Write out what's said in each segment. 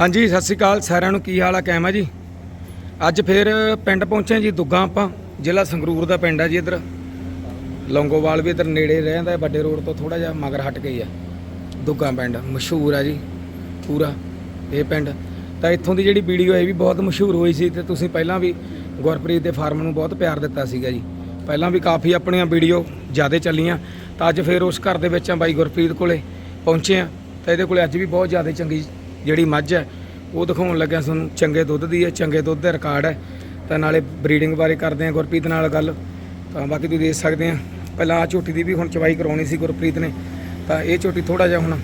ਹਾਂਜੀ, ਸਤਿ ਸ਼੍ਰੀ ਅਕਾਲ ਸਾਰਿਆਂ ਨੂੰ। ਕੀ ਹਾਲ ਆ ਕੈਮ ਆ ਜੀ? ਅੱਜ ਫੇਰ ਪਿੰਡ ਪਹੁੰਚੇ ਜੀ ਦੁੱਗਾ ਆਪਾਂ। ਜ਼ਿਲ੍ਹਾ ਸੰਗਰੂਰ ਦਾ ਪਿੰਡ ਆ ਜੀ ਇੱਧਰ। ਲੌਂਗੋਵਾਲ ਵੀ ਇੱਧਰ ਨੇੜੇ ਰਹਿੰਦਾ ਵੱਡੇ ਰੋਡ ਤੋਂ ਥੋੜਾ ਜਿਹਾ ਮਗਰ ਹਟ ਗਈ ਆ। ਦੁੱਗਾ ਪਿੰਡ, ਮਸ਼ਹੂਰ ਆ ਜੀ, ਪੂਰਾ ਇਹ ਪਿੰਡ। ਤਾਂ ਇੱਥੋਂ ਦੀ ਜਿਹੜੀ ਵੀਡੀਓ ਇਹ ਵੀ ਬਹੁਤ ਮਸ਼ਹੂਰ ਹੋਈ ਸੀ ਤੇ ਤੁਸੀਂ ਪਹਿਲਾਂ ਵੀ ਗੁਰਪ੍ਰੀਤ ਦੇ ਫਾਰਮ ਨੂੰ ਬਹੁਤ ਪਿਆਰ ਦਿੱਤਾ ਸੀਗਾ ਜੀ। ਪਹਿਲਾਂ ਵੀ ਕਾਫੀ ਆਪਣੀਆਂ ਵੀਡੀਓ ਜ਼ਿਆਦਾ ਚੱਲੀਆਂ, ਤਾਂ ਅੱਜ ਫੇਰ ਉਸ ਘਰ ਦੇ ਵਿੱਚ ਆ ਬਾਈ ਗੁਰਪ੍ਰੀਤ ਕੋਲੇ ਪਹੁੰਚੇ ਆ ਤਾਂ ਇਹਦੇ ਕੋਲੇ ਅੱਜ ਵੀ ਬਹੁਤ ਜ਼ਿਆਦਾ ਚੰਗੀ ਜਿਹੜੀ ਮੱਝ ਹੈ, ਉਹ ਦਿਖਾਉਣ ਲੱਗਿਆ ਤੁਹਾਨੂੰ ਚੰਗੇ ਦੁੱਧ ਦੀ ਹੈ, ਚੰਗੇ ਦੁੱਧ ਦਾ ਰਿਕਾਰਡ ਹੈ। ਤਾਂ ਨਾਲੇ ਬਰੀਡਿੰਗ ਬਾਰੇ ਕਰਦੇ ਆ ਗੁਰਪ੍ਰੀਤ ਨਾਲ ਗੱਲ। ਤਾਂ ਬਾਕੀ ਤੁਸੀਂ ਦੇਖ ਸਕਦੇ ਆ ਪਹਿਲਾਂ ਆ ਝੋਟੀ ਦੀ ਵੀ ਹੁਣ ਚਵਾਈ ਕਰਾਉਣੀ ਸੀ ਗੁਰਪ੍ਰੀਤ ਨੇ। ਤਾਂ ਇਹ ਝੋਟੀ ਥੋੜਾ ਜਿਹਾ ਹੁਣ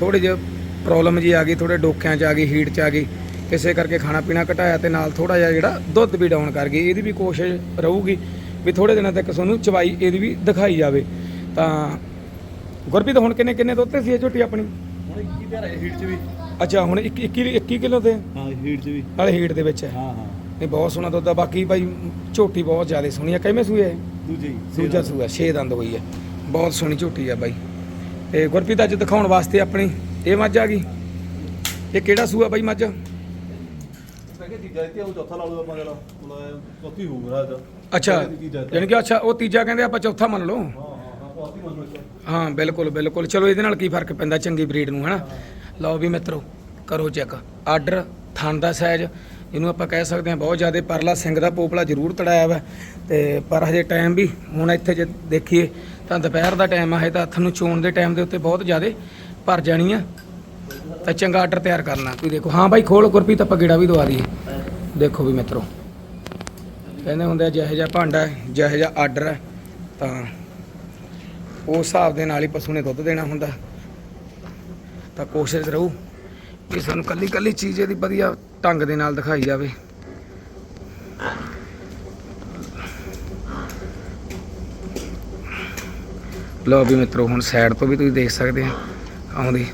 ਥੋੜੀ ਜਿਹੀ ਪ੍ਰੋਬਲਮ ਜੀ ਆ ਗਈ ਥੋੜੇ ਡੋਕਿਆਂ 'ਚ ਆ ਗਈ ਹੀਟ 'ਚ ਆ ਗਈ। ਇਸੇ ਕਰਕੇ ਖਾਣਾ ਪੀਣਾ ਘਟਾਇਆ ਤੇ ਨਾਲ ਥੋੜਾ ਜਿਹਾ ਜਿਹੜਾ ਦੁੱਧ ਵੀ ਡਾਊਨ ਕਰ ਗਈ। ਇਹਦੀ ਵੀ ਕੋਸ਼ਿਸ਼ ਰਹੂਗੀ ਵੀ ਥੋੜੇ ਦਿਨਾਂ ਤੱਕ ਤੁਹਾਨੂੰ ਚਵਾਈ ਇਹਦੀ ਵੀ ਦਿਖਾਈ ਜਾਵੇ। ਤਾਂ ਗੁਰਪ੍ਰੀਤ, ਹੁਣ ਕਿੰਨੇ ਕਿੰਨੇ ਦੁੱਧ ਤੇ ਸੀ ਇਹ ਝੋਟੀ ਆਪਣੀ? ਹੁਣ ਕੀ ਪਿਆਰ ਹੈ ਹੀਟ ਚ ਵੀ। ਅੱਛਾ ਹੁਣ 21 21 ਕਿਲੋ ਤੇ? ਹਾਂ ਹੀਟ ਚ ਵੀ। ਨਾਲੇ ਹੀਟ ਦੇ ਵਿੱਚ ਹੈ। ਹਾਂ ਹਾਂ। ਨਹੀਂ ਬਹੁਤ ਸੋਹਣਾ ਦੁੱਧ ਆ। ਬਾਕੀ ਭਾਈ ਝੋਟੀ ਬਹੁਤ ਜ਼ਿਆਦਾ ਸੋਹਣੀ ਆ। ਕਿਵੇਂ ਸੂਏ? ਦੂਜੀ ਦੂਜਾ ਸੂਆ 6 ਦੰਦ ਹੋਈ ਹੈ। ਬਹੁਤ ਸੋਹਣੀ ਝੋਟੀ ਆ ਬਾਈ। ਤੇ ਗੁਰਪ੍ਰੀਤ ਅੱਜ ਦਿਖਾਉਣ ਵਾਸਤੇ ਆਪਣੀ ਇਹ ਮੱਝ ਆ ਗਈ? ਇਹ ਕਿਹੜਾ ਸੂਆ ਬਾਈ ਮੱਝ? ਮੈਂ ਕਿਹਾ ਤੀਜਾ ਇੱਥੇ ਉਹ ਚੌਥਾ ਲਾ ਲਓ ਆਪਾਂ ਜਿਹੜਾ ਮਤਲਬ ਚੌਥੀ ਹੋਊਗਾ ਰਾਜ ਅੱਛਾ ਯਾਨੀ ਕਿ ਅੱਛਾ ਉਹ ਤੀਜਾ ਕਹਿੰਦੇ ਆਪਾਂ ਚੌਥਾ ਮੰਨ ਲਓ। ਹਾਂ ਹਾਂ ਹਾਂ ਚੌਥੀ ਮੰਨ ਲਓ। ਇੱਥੇ। ਹਾਂ ਬਿਲਕੁਲ ਬਿਲਕੁਲ। ਚਲੋ ਇਹਦੇ ਨਾਲ ਕੀ ਫ਼ਰਕ ਪੈਂਦਾ ਚੰਗੀ ਬਰੀਡ ਨੂੰ ਹਨਾ ਲਓ ਵੀ ਮਿੱਤਰੋ, ਕਰੋ ਚੈੱਕ। ਆਰਡਰ, ਥਣ ਦਾ ਸਾਈਜ਼, ਇਹਨੂੰ ਆਪਾਂ ਕਹਿ ਸਕਦੇ ਹਾਂ ਬਹੁਤ ਜ਼ਿਆਦਾ ਪਰਲਾ ਸਿੰਘ ਦਾ ਪੋਪਲਾ ਜ਼ਰੂਰ ਤੜਾਇਆ ਵਾ। ਤੇ ਪਰ ਹਜੇ ਟਾਈਮ ਵੀ, ਹੁਣ ਇੱਥੇ ਜੇ ਦੇਖੀਏ, ਤਾਂ ਦੁਪਹਿਰ ਦਾ ਟਾਈਮ ਆ, ਹਜੇ ਤਾਂ ਹੱਥ ਨੂੰ ਚੋਣ ਦੇ ਟਾਈਮ ਦੇ ਉੱਤੇ ਬਹੁਤ ਜ਼ਿਆਦਾ ਭਰ ਜਾਣੀ ਆ। ਤਾਂ ਚੰਗਾ ਆਰਡਰ ਤਿਆਰ ਕਰਨਾ। ਕੋਈ ਦੇਖੋ, ਹਾਂ ਬਾਈ, ਖੋਲ ਗੁਰਪ੍ਰੀਤ, ਆਪਾਂ ਗੇੜਾ ਵੀ ਦਵਾ ਦਈਏ। ਦੇਖੋ ਵੀ ਮਿੱਤਰੋ, ਕਹਿੰਦੇ ਹੁੰਦੇ ਆ, ਜਿਹੋ ਜਿਹਾ ਭਾਂਡਾ ਹੈ, ਜਿਹੋ ਜਿਹਾ ਆਰਡਰ ਹੈ, ਤਾਂ ਉਸ ਹਿਸਾਬ ਦੇ ਨਾਲ ਹੀ ਪਸ਼ੂ ਨੇ ਦੁੱਧ ਦੇਣਾ ਹੁੰਦਾ। ਤਾਂ ਕੋਸ਼ਿਸ਼ ਰਹੂ ਕਿ ਸਾਨੂੰ ਕੱਲੀ ਕੱਲੀ ਚੀਜ਼ ਇਹਦੀ ਵਧੀਆ ਢੰਗ ਦੇ ਨਾਲ ਦਿਖਾਈ ਜਾਵੇ। ਲਓ ਵੀ ਮਿੱਤਰੋ, ਹੁਣ ਸਾਈਡ ਤੋਂ ਵੀ ਤੁਸੀਂ ਦੇਖ ਸਕਦੇ ਆ ਆਉਂਦੀ।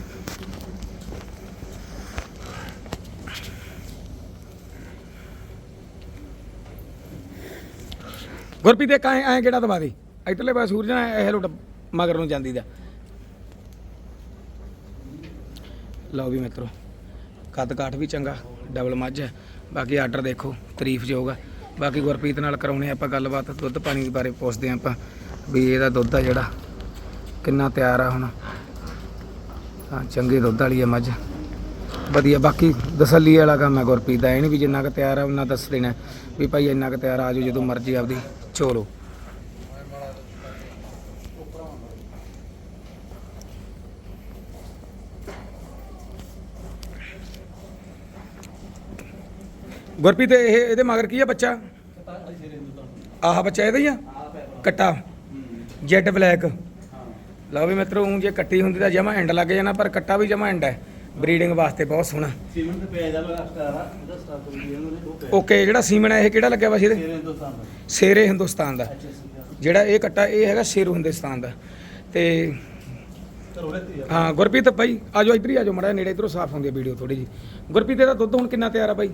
ਗੁਰਪ੍ਰੀਤ, ਇੱਕ ਐ ਐ ਕਿਹੜਾ ਦਵਾ ਦੇ? ਇਧਰਲੇ ਪਾਸੇ ਸੂਰਜ ਨਾ ਇਹ ਲੁੱਟ ਮਗਰ ਨੂੰ ਜਾਂਦੀ ਦਾ। ਲਓ ਵੀ ਮਿੱਤਰੋ, ਕੱਦ ਕਾਠ ਵੀ ਚੰਗਾ ਡਬਲ ਮੱਝ ਹੈ। ਬਾਕੀ ਆਰਡਰ ਦੇਖੋ, ਤਾਰੀਫ ਯੋਗ ਜੋਗਾ ਬਾਕੀ ਗੁਰਪ੍ਰੀਤ ਨਾਲ ਕਰਾਉਣੇ ਆਪਾਂ ਗੱਲਬਾਤ, ਦੁੱਧ ਪਾਣੀ ਬਾਰੇ ਪੁੱਛਦੇ ਹਾਂ ਆਪਾਂ, ਵੀ ਇਹਦਾ ਦੁੱਧ ਆ ਜਿਹੜਾ, ਕਿੰਨਾ ਤਿਆਰ ਆ ਹੁਣ। ਹਾਂ, ਚੰਗੇ ਦੁੱਧ ਵਾਲੀ ਹੈ ਮੱਝ। ਵਧੀਆ, ਬਾਕੀ ਤਸੱਲੀ ਵਾਲਾ ਕੰਮ ਹੈ ਗੁਰਪ੍ਰੀਤ ਦਾ। ਇਹ ਨਹੀਂ ਵੀ ਜਿੰਨਾ ਕੁ ਤਿਆਰ ਆ, ਉਹਨਾਂ ਦੱਸ ਦੇਣਾ। ਵੀ ਭਾਈ ਇੰਨਾ ਕੁ ਤਿਆਰ ਆ ਜਾਓ ਜਦੋਂ ਮਰਜ਼ੀ ਆਪਦੀ ਚੋਲੋ। ਗੁਰਪ੍ਰੀਤ ਇਹ ਇਹਦੇ ਮਗਰ ਕੀ ਆ ਬੱਚਾ? ਆਹ ਬੱਚਾ ਇਹਦਾ ਹੀ ਆ? ਕੱਟਾ। Jet black. ਲਓ ਵੀ ਮਿੱਤਰੋ ਊਂ ਜੇ ਕੱਟੀ ਹੁੰਦੀ ਤਾਂ ਜਮਾ ਐਂਡ ਲੱਗ ਜਾਣਾ ਪਰ ਕੱਟਾ ਵੀ ਜਮਾ ਐਂਡ ਹੈ। ਬਰੀਡਿੰਗ ਵਾਸਤੇ ਬਹੁਤ ਸੋਹਣਾ। ਤੇ ਪਿਆ ਜਾਂਦਾ ਸਟਾਰ ਓਕੇ ਜਿਹੜਾ ਸੀਮਨ ਹੈ ਇਹ ਕਿਹੜਾ ਲੱਗਿਆ ਵਾ ਸੀ ਇਹਦੇ ਸ਼ੇਰੇ ਹਿੰਦੁਸਤਾਨ ਦਾ। ਜਿਹੜਾ ਇਹ ਕੱਟਾ ਇਹ ਹੈਗਾ ਸ਼ੇਰੂ ਹਿੰਦੁਸਤਾਨ ਦਾ। ਤੇ ਹਾਂ ਗੁਰਪ੍ਰੀਤ ਭਾਈ ਆਜੋ ਇੱਧਰ ਹੀ ਆਜੋ ਮੜਾ ਨੇੜੇ ਇਧਰੋਂ ਸਾਫ਼ ਹੁੰਦੀ ਹੈ ਵੀਡੀਓ ਥੋੜੀ ਜੀ ਗੁਰਪ੍ਰੀਤ ਇਹਦਾ ਦੁੱਧ ਹੁਣ ਕਿੰਨਾ ਤਿਆਰ ਆ ਭਾਈ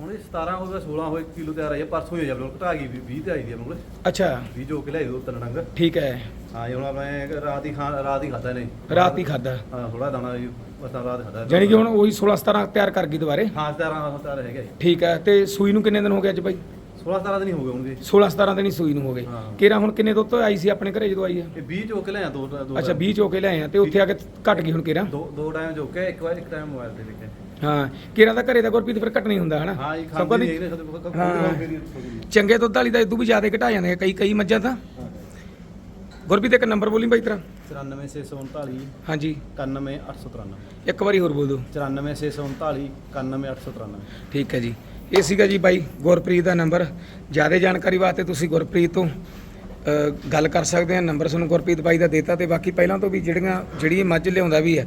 ਹੁਣ ਇਹ 17 ਹੋ ਗਿਆ 16 ਹੋਏ ਕਿਲੋ ਤਿਆਰ ਆਈ ਆ ਪਰਸੋਂ ਹੀ ਆ ਜਬ ਘਟਾ ਗਈ 20 ਤੇ ਆਈ ਦੀ ਆ ਮਗਰ ਅੱਛਾ। 20 ਜੋ ਕਿ ਲਿਆਈ ਦੋ ਤਿੰਨ ਡੰਗ। ਠੀਕ ਹੈ। ਹਾਂ ਜੀ ਹੁਣ ਮੈਂ ਰਾਤ ਹੀ ਖਾ ਰਾਤ ਹੀ ਖਾਦਾ ਨੇ ਰਾਤ ਹੀ ਖਾਦਾ ਹਾਂ ਥੋੜਾ ਦਾਣਾ ਜੀ ਬਸ ਤਾਂ ਰਾਤ ਖਾਦਾ ਜਾਣੀ ਕਿ ਹੁਣ ਉਹੀ 16 17 ਤਿਆਰ ਕਰ ਗਈ ਦੁਬਾਰੇ? ਹਾਂ 17 17 ਹੈਗਾ ਜੀ ਠੀਕ ਹੈ ਤੇ ਸੂਈ ਨੂੰ ਕਿੰਨੇ ਦਿਨ ਹੋ ਗਏ ਅੱਜ ਭਾਈ 16 17 ਦਿਨ ਹੀ ਹੋ ਗਏ ਹੋਣਗੇ। 16 17 ਦਿਨ ਹੀ ਸੂਈ ਨੂੰ ਹੋ ਗਏ। ਹਾਂ। ਕਿਰਾ ਹੁਣ ਕਿੰਨੇ ਦੁੱਧ ਤੋਂ ਆਈ ਸੀ ਆਪਣੇ ਘਰੇ ਜਦੋਂ ਆਈ ਹੈ ਇਹ 20 ਚੋ ਕੇ ਲਿਆ ਦੋ ਦੋ ਅੱਛਾ 20 ਚੋ ਕੇ ਲਿਆਏ ਆ ਤੇ ਉੱਥੇ ਆ ਕੇ ਘਟ ਗਈ ਹੁਣ ਕਿਰਾ? ਦੋ ਦੋ ਟਾਈਮ ਜੋ ਕੇ ਇੱਕ ਵਾਰ ਇੱਕ ਟਾਈਮ ਮੋਬਾਈਲ ਤੇ ਲਿਖੇ ਹਾਂ ਕਿਰਾ ਦਾ ਘਰੇ ਦਾ ਗੁਰਪ੍ਰੀਤ ਫਿਰ ਘਟ ਨਹੀਂ ਹੁੰਦਾ ਹਨਾ? ਹਾਂ ਜੀ ਸਭ ਖਾਂਦੀ ਦੀ- ਨਹੀਂ ਇਹਨੇ ਹਾਂ। ਹਾਂ ਚੰਗੇ ਦੁੱਧ ਵਾਲੀ ਦਾ ਇਦੋਂ ਵੀ ਜ਼ਿਆਦਾ ਘਟਾ ਜਾਂਦੇ ਆ ਕਈ ਕਈ ਮੱਝਾਂ ਤਾਂ। ਗੁਰਪ੍ਰੀਤ ਇੱਕ ਨੰਬਰ ਬੋਲੀ ਬਾਈ ਤੇਰਾ। 94639 ਹਾਂਜੀ। 91893 ਇੱਕ ਵਾਰੀ ਹੋਰ ਬੋਲ ਦਿਓ। 94639 91893 ਠੀਕ ਹੈ ਜੀ। ਇਹ ਸੀਗਾ ਜੀ ਬਾਈ ਗੁਰਪ੍ਰੀਤ ਦਾ ਨੰਬਰ ਜ਼ਿਆਦਾ ਜਾਣਕਾਰੀ ਵਾਸਤੇ ਤੁਸੀਂ ਗੁਰਪ੍ਰੀਤ ਤੋਂ ਅ, ਗੱਲ ਕਰ ਸਕਦੇ ਆ। ਨੰਬਰ ਤੁਹਾਨੂੰ ਗੁਰਪ੍ਰੀਤ ਬਾਈ ਦਾ ਦੇਤਾ ਤੇ ਬਾਕੀ ਪਹਿਲਾਂ ਤੋਂ ਵੀ ਜਿਹੜੀਆਂ ਜਿਹੜੀ ਇਹ ਮੱਝ ਲਿਆਉਂਦਾ ਵੀ ਹੈ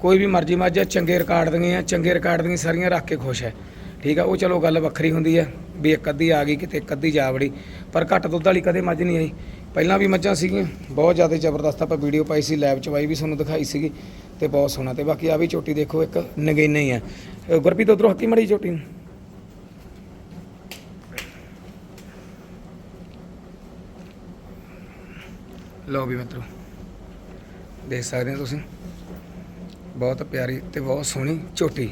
ਕੋਈ ਵੀ ਮਰਜ਼ੀ ਮੱਝ ਹੈ ਚੰਗੇ ਰਿਕਾਰਡ ਦੀਆਂ ਚੰਗੇ ਰਿਕਾਰਡ ਦੀਆਂ ਸਾਰੀਆਂ ਰੱਖ ਕੇ ਖੁਸ਼ ਹੈ। ਠੀਕ ਆ ਉਹ ਚਲੋ ਗੱਲ ਵੱਖਰੀ ਹੁੰਦੀ ਹੈ ਵੀ ਇੱਕ ਅੱਧੀ ਆ ਗਈ ਕਿਤੇ ਇੱਕ ਅੱਧੀ ਜਾ ਵੜੀ। ਪਰ ਘੱਟ ਦੁੱਧ ਵਾਲੀ ਕਦੇ ਮੱਝ ਨਹੀਂ ਆਈ। ਪਹਿਲਾਂ ਵੀ ਮੱਝਾਂ ਸੀਗੀਆਂ ਬਹੁਤ ਜ਼ਿਆਦਾ ਜ਼ਬਰਦਸਤ ਆਪਾਂ ਵੀਡੀਓ ਪਾਈ ਸੀ ਲੈਬ ਚ ਵਾਈ ਵੀ ਤੁਹਾਨੂੰ ਦਿਖਾਈ ਸੀਗੀ ਤੇ ਬਹੁਤ ਸੋਹਣਾ। ਤੇ ਬਾਕੀ ਆ ਵੀ ਚੋਟੀ ਦੇਖੋ ਇੱਕ ਨਗੀਨਾ ਹੀ ਹੈ ਅ, ਗੁਰਪ੍ਰੀਤ ਉਧਰੋਂ ਹੱਕੀ ਮੜੀ ਝੋਟੀ ਨੂੰ। ਲਓ ਵੀ ਮਿੱਤਰੋ ਦੇਖ ਸਕਦੇ ਹੋ ਤੁਸੀਂ। ਬਹੁਤ ਪਿਆਰੀ ਤੇ ਬਹੁਤ ਸੋਹਣੀ ਝੋਟੀ।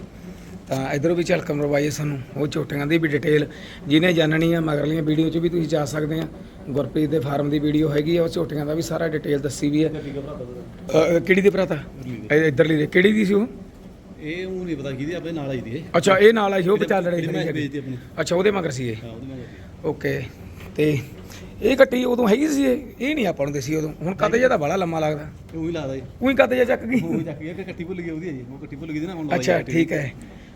ਤਾਂ ਇਧਰੋਂ ਵੀ ਝਲਕ ਮਰਵਾਈਏ ਸਾਨੂੰ ਉਹ ਝੋਟੀਆਂ ਦੀ ਵੀ ਡਿਟੇਲ ਜਿਹਨੇ ਜਾਣਨੀ ਆ ਮਗਰਲੀਆਂ ਵੀਡੀਓ 'ਚ ਵੀ ਤੁਸੀਂ ਜਾ ਸਕਦੇ ਆ। ਗੁਰਪ੍ਰੀਤ ਦੇ ਫਾਰਮ ਦੀ ਵੀਡੀਓ ਹੈਗੀ ਆ ਉਹ ਝੋਟੀਆਂ ਦਾ ਵੀ ਸਾਰਾ ਡਿਟੇਲ ਦੱਸੀ ਵੀ ਹੈ ਕਿਹੜੀ ਦੀ ਭਰਾਤਾ? ਇਧਰਲੀ ਦੇ ਕਿਹੜੀ ਦੀ ਸੀ ਉਹ? ਇਹ ਉਹ ਨਹੀਂ ਪਤਾ ਕਿਹਦੀ ਆਪਣੇ ਨਾਲ ਆਈ ਦੀ ਅੱਛਾ ਇਹ ਨਾਲ ਆਈ ਸੀ ਉਹ ਵਿਚਾਲ ਲੜੇ ਜਿਹੜੀ। ਮੈਂ ਵੇਚਦੀ ਆਪਣੀ। ਅੱਛਾ ਉਹਦੇ ਮਗਰ ਸੀ ਇਹ। ਹਾਂ ਉਹਦੀ ਮੈਂ ਓਕੇ ਤੇ ਇਹ ਕੱਟੀ ਉਦੋਂ ਹੈਗੀ ਸੀ ਇਹ। ਇਹ ਨਹੀਂ ਆਪਾਂ ਨੂੰ ਦੇਸੀ ਉਦੋਂ। ਹੁਣ ਕਦ ਜਿਹਾ ਤਾਂ ਬੜਾ ਲੰਮਾ ਲੱਗਦਾ। ਉਹ ਲਾਦਾ ਜੀ। ਉਹੀ ਕਦ ਜਿਹਾ ਚੱਕ ਗਈ। ਉਹ ਚੱਕ ਗਿਆ ਕਿ ਕੱਟੀ ਭੁੱਲ ਗਈ ਉਹਦੀ ਹੈ ਜੀ ਉਹ ਕੱਟੀ ਭੁੱਲ ਗਈ ਸੀ ਨਾ ਹੁਣ ਲਵਾਈ ਅੱਛਾ। ਠੀਕ ਹੈ।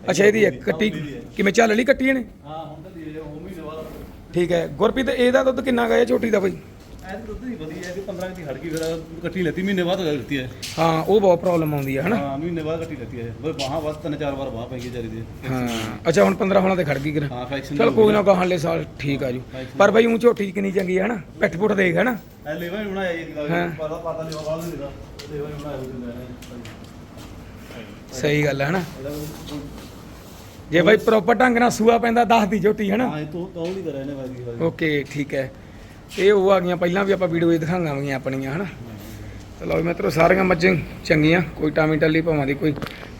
ਅੱਛਾ ਇਹਦੀ ਇੱਕ ਕੱਟੀ ਕਿਵੇਂ ਚੱਲ ਲਈ ਕੱਟੀ ਇਹਨੇ? ਹਾਂ ਹੁਣ ਤਾਂ ਦੇ ਉਹ ਮਹੀਨੇ ਬਾਅਦ ਠੀਕ ਹੈ। ਗੁਰਪ੍ਰੀਤ ਇਹਦਾ ਦੁੱਧ ਕਿੰਨਾ ਗਿਆ ਛੋਟੀ ਦਾ ਬਈ। ਐ ਦੁੱਧ ਨਹੀਂ 15 ਦੀ ਹਟ ਗਈ ਫਿਰ ਕੱਟੀ ਲੈਤੀ ਮਹੀਨੇ ਬਾਅਦ ਲੈਤੀ ਹੈ। ਹਾਂ ਉਹ ਬਹੁਤ ਪ੍ਰੋਬਲਮ ਆਉਂਦੀ ਹੈ ਹਨਾ? ਹਾਂ ਮਹੀਨੇ ਬਾਅਦ ਕੱਟੀ ਲੈਤੀ ਹੈ। ਬਸ ਬਾਹਾਂ ਬਸ ਤਿੰਨ ਚਾਰ ਵਾਰ ਬਾਹ ਪੈ ਗਈ ਜਾਰੀ ਦੀ। ਹਾਂ ਅੱਛਾ ਹੁਣ 15 ਹੋਣਾ ਤੇ ਖੜ ਗਈ ਕਿਰ ਹਾਂ ਫੈਕਸ਼ਨ ਚਲ ਕੋਈ ਨਾ ਗਾਹਲੇ ਸਾਲ ਠੀਕ ਆ ਜੂ। ਪਰ ਬਈ ਉਹ ਝੋਟੀ ਕਿੰਨੀ ਚੰਗੀ ਹੈ ਹਨਾ? ਪਿੱਠ ਪੁੱਠ ਦੇਖ ਹਨਾ? ਐ ਲੈਵਾ ਹੀ ਬਣਾਇਆ ਜੀ ਹਾਂ। ਪਤਾ ਪਤਾ ਨਹੀਂ ਵਾਲਾ ਨਹੀਂ ਦਾ ਲੈਵਾ ਹੀ ਬਣਾਇਆ ਉਹਦੇ ਸਹੀ ਗੱਲ ਹੈ ਹਨਾ? ਨਾਲ ਜੇ ਬਈ ਪ੍ਰੋਪਰ ਢੰਗ ਨਾਲ ਸੂਆ ਪੈਂਦਾ 10 ਦੀ ਝੋਟੀ ਹਨਾ? ਹਾਂ ਇਹ ਤੋਂ ਤੋਂ ਨਹੀਂ ਕਰਿਆ ਨੇ ਵਾਜੀ ਵਾਜੀ ਓਕੇ ਠੀਕ ਹੈ। ਇਹ ਉਹ ਆ ਗਈਆਂ ਪਹਿਲਾਂ ਵੀ ਆਪਾਂ ਵੀਡੀਓ 'ਚ ਦਿਖਾਵਾਂਗੀਆਂ ਆਪਣੀਆਂ ਹਨਾ? ਚਲੋ ਵੀ ਮਿੱਤਰੋ ਸਾਰੀਆਂ ਮੱਝਾਂ ਚੰਗੀਆਂ ਕੋਈ ਟਾਮੀ ਟੱਲੀ ਭਾਵਾਂ ਦੀ ਕੋਈ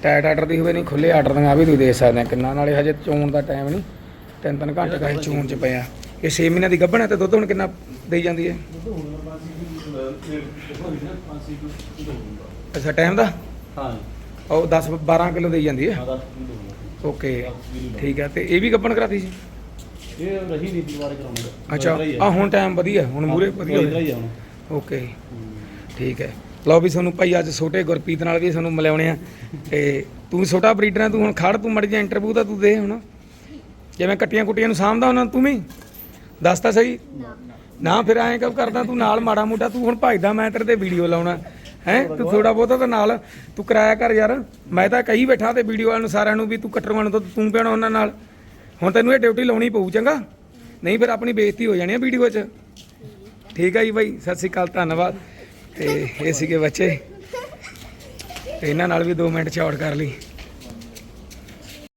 ਟਾਈਟ ਆਰਡਰ ਦੀ ਹੋਵੇ ਨਹੀਂ ਖੁੱਲੇ ਆਰਡਰ ਦੀਆਂ ਵੀ ਤੁਸੀਂ ਦੇਖ ਸਕਦੇ ਆ ਕਿੰਨਾ ਨਾਲੇ ਹਜੇ ਚੋਣ ਦਾ ਟਾਈਮ ਨਹੀਂ ਤਿੰਨ ਤਿੰਨ ਘੰਟੇ ਕਹੇ ਚੋਣ 'ਚ ਪਿਆ ਇਹ 6 ਮਹੀਨਿਆਂ ਦੀ ਗੱਭਣ ਹੈ ਤੇ ਦੁੱਧ ਹੁਣ ਕਿੰਨਾ ਦੇਈ ਜਾਂਦੀ ਹੈ? ਅੱਛਾ ਟਾਈਮ ਦਾ? ਹਾਂ। ਉਹ 10 12 ਕਿਲੋ ਦੇਈ ਜਾਂਦੀ ਹੈ? ਓਕੇ ਠੀਕ ਹੈ ਤੇ ਇਹ ਵੀ ਗੱਭਣ ਕਰਾਤੀ ਸੀ? ਇਹ ਰਹੀ ਨਹੀਂ ਦੀਵਾਰੇ ਕਰਾਉਣਾ ਅੱਛਾ ਆ ਹੁਣ ਟਾਈਮ ਵਧੀਆ ਹੁਣ ਮੂਰੇ ਵਧੀਆ ਇਧਰ ਹੋਇਆ ਹੀ ਆ ਹੁਣ। ਓਕੇ ਠੀਕ ਹੈ। ਲਓ ਵੀ ਤੁਹਾਨੂੰ ਭਾਈ ਅੱਜ ਛੋਟੇ ਗੁਰਪ੍ਰੀਤ ਨਾਲ ਵੀ ਸਾਨੂੰ ਮਿਲਾਉਣੇ ਆ। ਤੇ ਤੂੰ ਛੋਟਾ ਬਰੀਡਰ ਆ ਤੂੰ ਹੁਣ ਖੜ ਤੂੰ ਮੜ ਜਾ ਇੰਟਰਵਿਊ ਦਾ ਤੂੰ ਦੇ ਹੁਣ। ਜਿਵੇਂ ਕੱਟੀਆਂ ਕੁੱਟੀਆਂ ਨੂੰ ਸਾਂਭਦਾ ਉਹਨਾਂ ਤੂੰ ਵੀ? ਦੱਸ ਤਾਂ ਸਹੀ। ਨਾ ਫਿਰ ਐਂ ਕਬ ਕਰਦਾ ਤੂੰ ਨਾਲ ਮਾੜਾ ਮੋਟਾ ਤੂੰ ਹੁਣ ਭਜਦਾ ਮੈਂ ਤੇਰੇ ਤੇ ਵੀਡੀਓ ਲਾਉਣਾ। ਹੈ? ਤੂੰ ਥੋੜਾ ਬਹੁਤਾ ਤਾਂ ਨਾਲ ਤੂੰ ਕਰਾਇਆ ਕਰ ਯਾਰ। ਮੈਂ ਤਾਂ ਕਹੀ ਬੈਠਾ ਤੇ ਵੀਡੀਓ ਵਾਲ ਨੂੰ ਸਾਰਿਆਂ ਨੂੰ ਵੀ ਤੂੰ ਕੱਟਰਵਾਂ ਨੂੰ ਤਾਂ ਤੂੰ ਪਿਆਣਾ ਉਹਨਾਂ ਨਾਲ। ਹੁਣ ਤੈਨੂੰ ਇਹ ਡਿਊਟੀ ਲਾਉਣੀ ਪਊ, ਚੰਗਾ? ਨਹੀਂ ਫਿਰ ਆਪਣੀ ਬੇਇੱਜ਼ਤੀ ਹੋ ਜਾਣੀ ਆ ਵੀਡੀਓ 'ਚ। ਠੀਕ ਹੈ ਜੀ ਬਾਈ, ਸਤਿ ਸ੍ਰੀ ਅਕਾਲ, ਧੰਨਵਾਦ। ਤੇ ਇਹ ਸੀਗੇ ਬੱਚੇ। ਤੇ ਇਹਨਾਂ ਨਾਲ ਵੀ 2 ਮਿੰਟ ਚੌੜ ਕਰ ਲਈ।